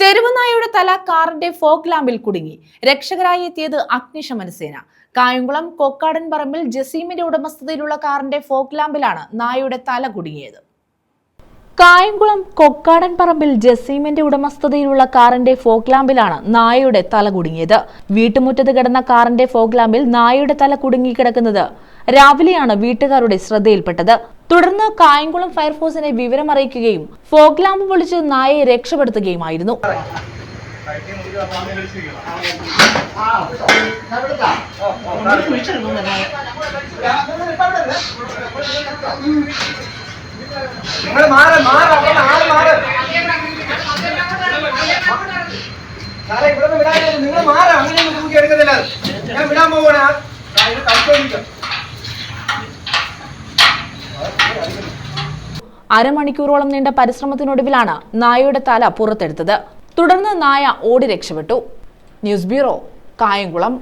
തെരുവുനായയുടെ തല കാറിന്റെ ഫോക്ക് ലാമ്പിൽ കുടുങ്ങി. രക്ഷകരായി എത്തിയത് അഗ്നിശമന സേന കായംകുളം കൊക്കാടൻ പറമ്പിൽ ജസീമിന്റെ ഉടമസ്ഥതയിലുള്ള കാറിന്റെ ഫോക്ക് ലാമ്പിലാണ് നായയുടെ തല കുടുങ്ങിയത്. കായംകുളം കൊക്കാടൻ പറമ്പിൽ ജസീമിന്റെ ഉടമസ്ഥതയിലുള്ള കാറിന്റെ ഫോക്ക് ലാമ്പിലാണ് നായയുടെ തല കുടുങ്ങിയത്. വീട്ടുമുറ്റത്ത് കിടന്ന കാറിന്റെ ഫോക്ക് ലാമ്പിൽ നായയുടെ തല കുടുങ്ങിക്കിടക്കുന്നത് രാവിലെയാണ് വീട്ടുകാരുടെ ശ്രദ്ധയിൽപ്പെട്ടത്. തുടർന്ന് കായംകുളം ഫയർഫോഴ്സിനെ വിവരമറിയിക്കുകയും ഫോക്ക് ലാമ്പ് പൊളിച്ച് നായയെ രക്ഷപ്പെടുത്തുകയുമായിരുന്നു. നിങ്ങൾ മാറ് മാറ് അവിടെ ആൾ മാറ് സാറേ ഇവിടെ നിന്ന് നിങ്ങൾ മാറ്. അങ്ങനെ തൂക്കി എടുക്കുന്നില്ല ഞാൻ വിടാൻ പോവാണ് കളിച്ചോണ്ടിരിക്കാം അരമണിക്കൂറോളം നീണ്ട പരിശ്രമത്തിനൊടുവിലാണ് നായയുടെ തല പുറത്തെടുത്തത്. തുടർന്ന് നായ ഓടി രക്ഷപ്പെട്ടു. News bureau Kayamkulam.